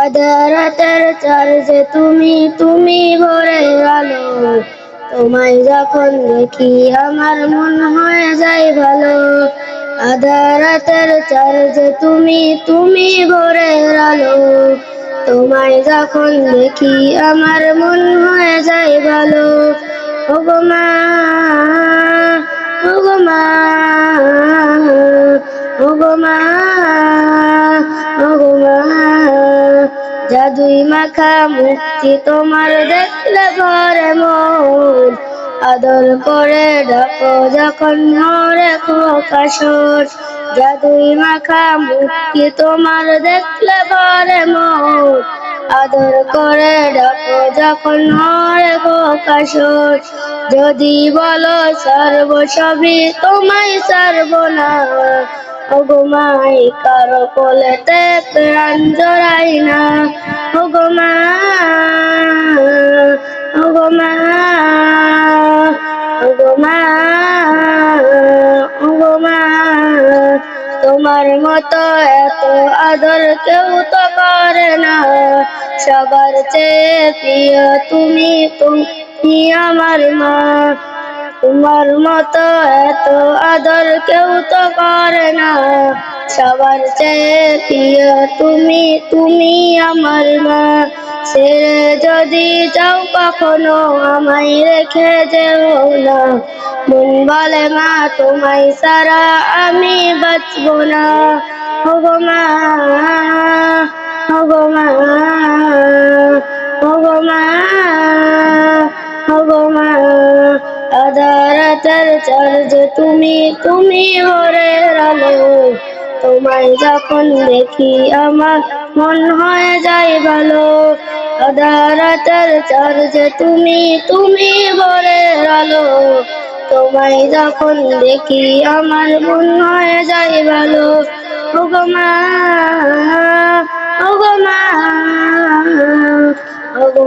আধারাতের চার্জে তুমি তুমি ভরে আলো তোমায় যখন দেখি আমার মন হয়ে যায় ভালো। আধারাতের চার্জে তুমি তুমি ভরে আলো তোমায় যখন দেখি আমার মন হয়ে যায় ভালো। ওগো মা ওগো মা মা মা। জাদুই মাখা মুক্তি তোমার দেখলে ঘরে মন। আদর করে ডাকো যখন মরে খোকাশর জাদুই মাখা মুক্তি তোমার দেখলে ঘরে মন। আদর করে ডাকো যখন মরে খোকাশর যদি বলো সর্ব সবই তোমায় সর্ব না। ওগোমাই কারও কোলেতে প্রাণ জড়াই না। ওগোমা ওগোমা ওগোমা ওগোমা, তোমার মতো এত আদর কেউ তো করে না। সবার চেয়ে প্রিয় তুমি তুমি আমার মা। তোমার মতো এত আদর কেউ তো করে না। সবার চেয়ে প্রিয় তুমি তুমি আমার মা। ছেড়ে যদি যাও কখনো, আমায় রেখে যেও না। মন বলে মা, তোমায় সারা আমি বাঁচব না। হগো মা হগো মা হগো মা। আধারাতের যে তুমি তুমি ভরে আলো। তোমায় যখন দেখি আমার মন হয়ে যায় ভালো। আধারাতের চার্জ, তুমি তুমি ভরে আলো। তোমায় যখন দেখি আমার মন হয়ে যায় ভালো। ওগো মা ওগো